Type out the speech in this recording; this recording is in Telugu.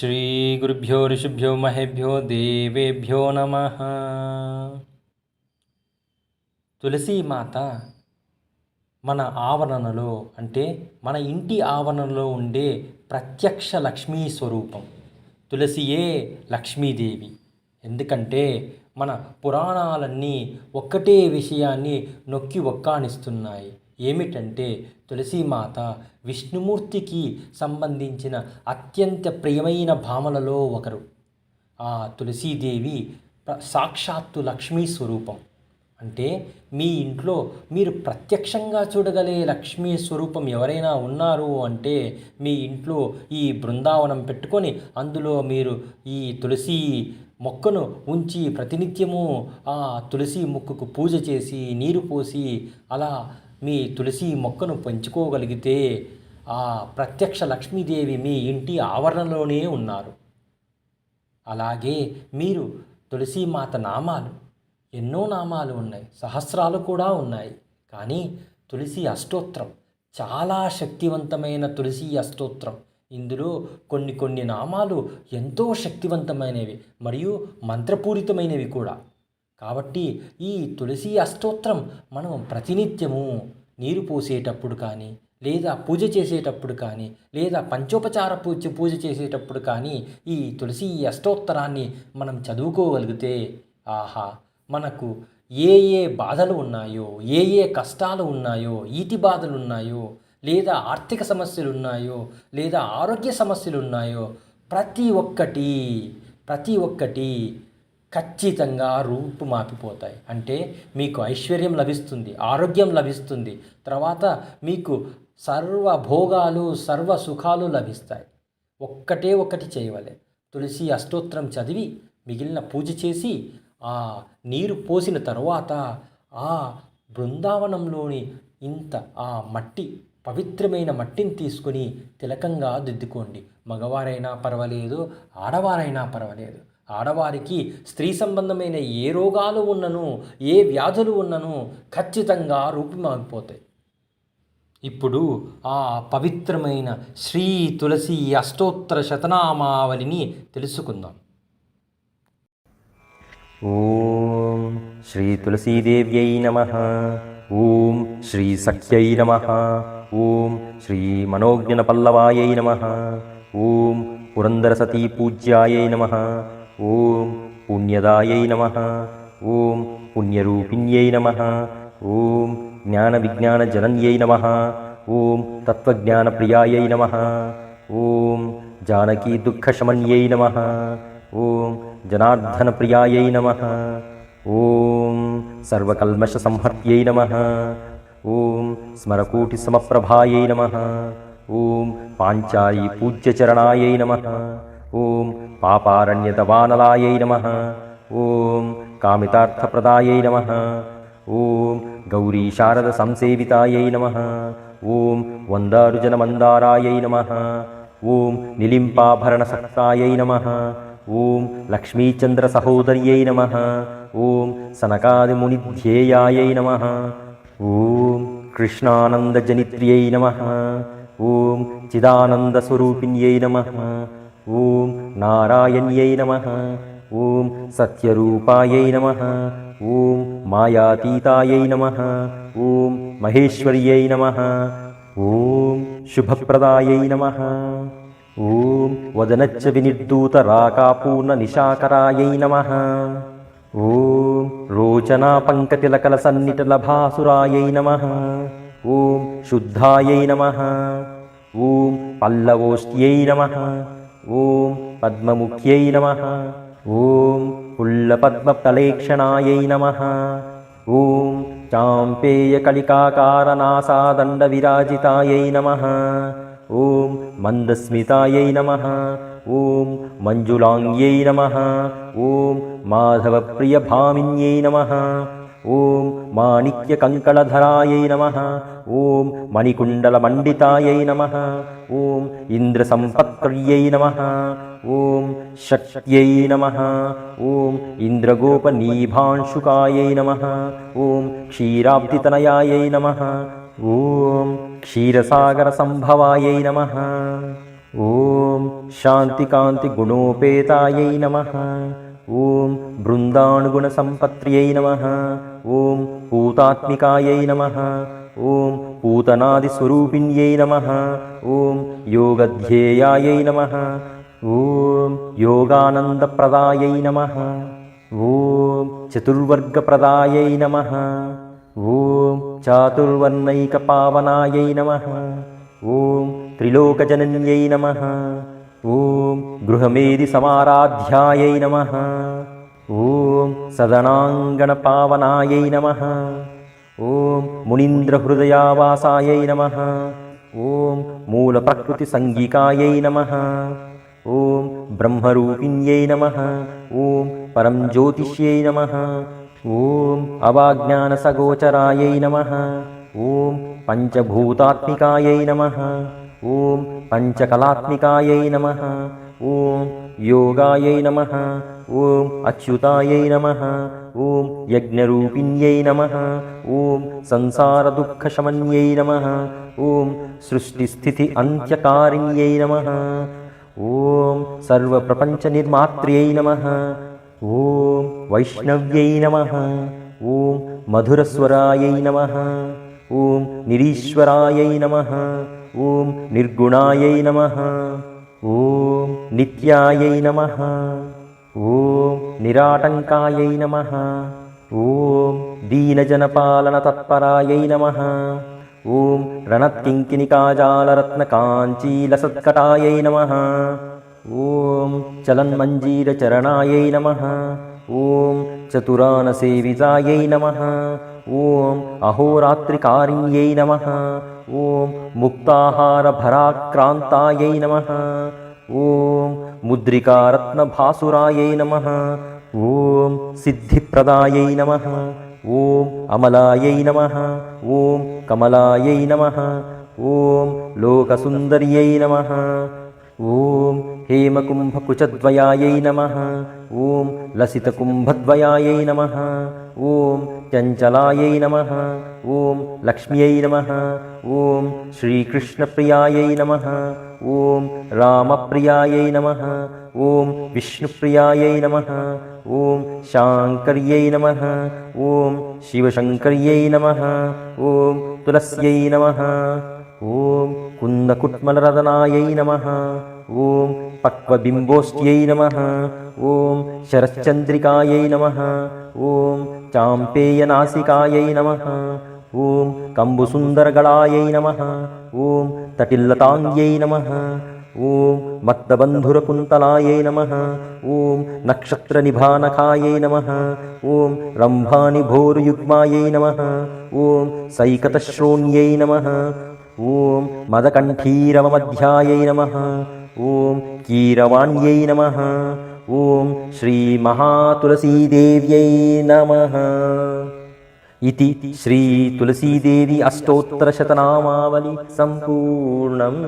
శ్రీగురుభ్యో ఋషిభ్యో మహేభ్యో దేవేభ్యో నమ తులసీమాత మన ఆవరణలో అంటే మన ఇంటి ఆవరణలో ఉండే ప్రత్యక్ష లక్ష్మీ స్వరూపం. తులసియే లక్ష్మీదేవి. ఎందుకంటే మన పురాణాలన్నీ ఒక్కటే విషయాన్ని నొక్కి ఒక్కానిస్తున్నాయి. ఏమిటంటే తులసీమాత విష్ణుమూర్తికి సంబంధించిన అత్యంత ప్రియమైన భామలలో ఒకరు. ఆ తులసీదేవి సాక్షాత్తు లక్ష్మీ స్వరూపం. అంటే మీ ఇంట్లో మీరు ప్రత్యక్షంగా చూడగలే లక్ష్మీ స్వరూపం ఎవరైనా ఉన్నారు అంటే మీ ఇంట్లో ఈ బృందావనం పెట్టుకొని అందులో మీరు ఈ తులసి మొక్కను ఉంచి ప్రతినిత్యము ఆ తులసి మొక్కకు పూజ చేసి నీరు పోసి అలా మీ తులసి మొక్కను పెంచుకోగలిగితే ఆ ప్రత్యక్ష లక్ష్మీదేవి మీ ఇంటి ఆవరణలోనే ఉన్నారు. అలాగే మీరు తులసీమాత నామాలు ఎన్నో నామాలు ఉన్నాయి సహస్రాలు కూడా ఉన్నాయి. కానీ తులసి అష్టోత్రం చాలా శక్తివంతమైన తులసి అష్టోత్రం. ఇందులో కొన్ని కొన్ని నామాలు ఎంతో శక్తివంతమైనవి మరియు మంత్రపూరితమైనవి కూడా. కాబట్టి ఈ తులసి అష్టోత్రం మనం ప్రతినిత్యము నీరు పోసేటప్పుడు కానీ లేదా పూజ చేసేటప్పుడు కానీ లేదా పంచోపచార పూజ పూజ చేసేటప్పుడు కానీ ఈ తులసి అష్టోత్తరాన్ని మనం చదువుకోగలిగితే ఆహా మనకు ఏ ఏ బాధలు ఉన్నాయో ఏ ఏ కష్టాలు ఉన్నాయో ఈతి బాధలు ఉన్నాయో లేదా ఆర్థిక సమస్యలు ఉన్నాయో లేదా ఆరోగ్య సమస్యలు ఉన్నాయో ప్రతి ఒక్కటి ప్రతి ఒక్కటి ఖచ్చితంగా రూపు మాపిపోతాయి అంటే మీకు ఐశ్వర్యం లభిస్తుంది ఆరోగ్యం లభిస్తుంది. తర్వాత మీకు సర్వ భోగాలు సర్వ సుఖాలు లభిస్తాయి. ఒక్కటే ఒక్కటి చేయవలే. తులసి అష్టోత్తరం చదివి మిగిలిన పూజ చేసి ఆ నీరు పోసిన తరువాత ఆ బృందావనంలోని ఇంత ఆ మట్టి పవిత్రమైన మట్టిని తీసుకొని తిలకంగా దిద్దుకోండి. మగవారైనా పర్వాలేదు ఆడవారైనా పర్వాలేదు. ఆడవారికి స్త్రీ సంబంధమైన ఏ రోగాలు ఉన్నను ఏ వ్యాధులు ఉన్నను ఖచ్చితంగా రూపుమాగిపోతాయి. ఇప్పుడు ఆ పవిత్రమైన శ్రీ తులసి అష్టోత్తర శతనామావళిని తెలుసుకుందాం. ఓం శ్రీ తులసీదేవ్యై నమ. ఓం శ్రీ సఖ్యై నమ. ఓం శ్రీ మనోజ్ఞన పల్లవాయై నమ. ఓం పురంధరసతీ పూజ్యాయై నమ. ॐ पुण्यदायै नमः। ॐ पुण्यरूपिण्यै नमः। ॐ ज्ञानविज्ञानजनन्यै नमः। ॐ तत्त्वज्ञानप्रियायै नमः। ॐ जानकीदुःखशमन्यै नमः। ॐ जनार्दनप्रियायै नमः। ॐ सर्वकल्मषसंहर्त्यै नमः। ॐ स्मरकूटिसमप्रभायै नमः। ॐ ఓం పాపారణ్యతవానలాయై నమ ఓం కామితార్థప్రదాయై నమ ఓం గౌరీ శారద సంసేవితాయై నమ ఓం వందారుజనమందారాయై నమ ఓం నిలింపాభరణసక్తాయై నమ ఓం లక్ష్మీచంద్రసహోదర్యై నమ ఓం సనకాదిమునిధ్యేయాయై నమ ఓం కృష్ణానందజనిత్ర్యై నమ ఓం చిదానందస్వరూపిణ్యై నమ ఓం నారాయణ్యై నమ. ఓం సత్యరూపాయై నమ. ఓం మాయాతీతాయై నమ. ఓం మహేశ్వర్యై నమ. ఓం శుభప్రదాయై నమ. ఓం వదనచ్చ వినిర్దూతరాకాపూర్ణ నిశాకరాయై నమ. ఓం రోచనాపంకతిలకల సన్నిటలభాసురాయై నమ. ఓం శుద్ధాయై నమ. ఓం పల్లవోష్ట్యై నమ. ॐ पद्ममुख्यै नमः। ॐ पुल्लपद्मप्तलेक्षणायै नमः। ॐ चाम्पेयकलिकाकारनासादण्डविराजितायै नमः। ॐ मन्दस्मितायै नमः। ॐ मञ्जुलाङ्ग्यै नमः। ॐ माधवप्रियभामिन्यै नमः ఓం మాణిక్య కంకళధరాయై నమ. ఓం మణికుండలమండితాయై నమ. ఓం ఇంద్రసంపత్కర్యై నమ. ఓం శక్త్యై నమ. ఓం ఇంద్రగోపనీభాంశుకాయై నమ. ఓం క్షీరాబ్దితనయాయై నమ. ఓం క్షీరసాగరసంభవాయై నమ. ఓం శాంతికాంతిగుణోపేతాయై నమ. ఓం బృందానుగుణసంపత్ర్యై నమ. ఓం పూతాత్మికాయై నమ. ఓం పూతనాదిస్వరూపిణ్యై నమ. ఓం యోగధ్యేయాయై నమ. ఓం యోగానందప్రదాయై నమ. ఓం చతుర్వర్గప్రదాయై నమ. ఓం చాతుర్వర్ణైకపావనాయై నమ. ఓం త్రిలోకజనన్యై నమ. ఓం గృహమేది సమారాధ్యాయై నమ. ఓం ॐ सदनाङ्गणपावनायै नमः ॐ मुनीन्द्रहृदयावासायै नमः ॐ मूलप्रकृतिसङ्गिकायै नमः ॐ ब्रह्मरूपिण्यै नमः ॐ परं ज्योतिष्यै नमः ॐ अवाज्ञानसगोचरायै नमः ॐ पञ्चभूतात्मिकायै नमः ॐ पञ्चकलात्मिकायै नमः ॐ योगायै नमः ఓం అచ్యుతాయై నమ. ఓం యజ్ఞరూపిణ్యై నమ. ఓం సంసారదుఃఖశమన్యై నమ. ఓం సృష్టిస్థితి అంత్యకారిణ్యై నమ. ఓం సర్వప్రపంచనిర్మాత్ర్యై నమ. ఓం వైష్ణవ్యై నమ. ఓం మధురస్వరాయై నమ. ఓం నిరీశ్వరాయై నమ. ఓం నిర్గుణాయై నమ. ఓం నిత్యాయై నమ. ॐ निराटङ्कायै नमः। ॐ दीनजनपालनतत्परायै नमः। ॐ रणत्किङ्किणिकाजालरत्नकाञ्चीलसत्कटायै नमः। ॐ चलन्मञ्जीरचरणायै नमः। ॐ चतुरानसेवितायै नमः। ॐ अहोरात्रिकारिण्यै नमः। ॐ मुक्ताहारभराक्रान्तायै नमः। ॐ ముద్రికారత్నభాసురాయై నమ ఓం సిద్ధిప్రదాయై నమ ఓం అమలాయై నమ ఓం కమలాయై నమ ఓం లోకసుందర్యై నమ ఓం हेमकुम्भकुचद्वयायै नमः ॐ लसितकुम्भद्वयायै नमः ॐ चञ्चलायै नमः ॐ लक्ष्म्यै नमः ॐ श्रीकृष्णप्रियायै नमः ॐ रामप्रियायै नमः ॐ विष्णुप्रियायै नमः ॐ शाङ्कर्यै नमः ॐ शिवशङ्कर्यै नमः ॐ तुलस्यै नमः ॐ कुन्दकुट्मलरदनायै नमः ॐ पक्वबिम्बोष्ट्यै नमः। ॐ शरच्चन्द्रिकायै नमः। ॐ चाम्पेयनासिकायै नमः। ॐ कम्बुसुन्दरगणायै नमः। ॐ तटिल्लताङ्ग्यै नमः। ॐ मत्तबन्धुरकुन्तलायै नमः। ॐ नक्षत्रनिभानखायै नमः। ॐ रम्भानिभोरुयुग्मायै नमः। ॐ सैकतश्रोण्यै नमः। ॐ मदकण्ठीरवमध्यायै नमः ॐ कीरवाण्यै नमः ॐ श्रीमहातुलसीदेव्यै नमः इति श्रीतुलसीदेवी अष्टोत्तरशतनामावली सम्पूर्णम्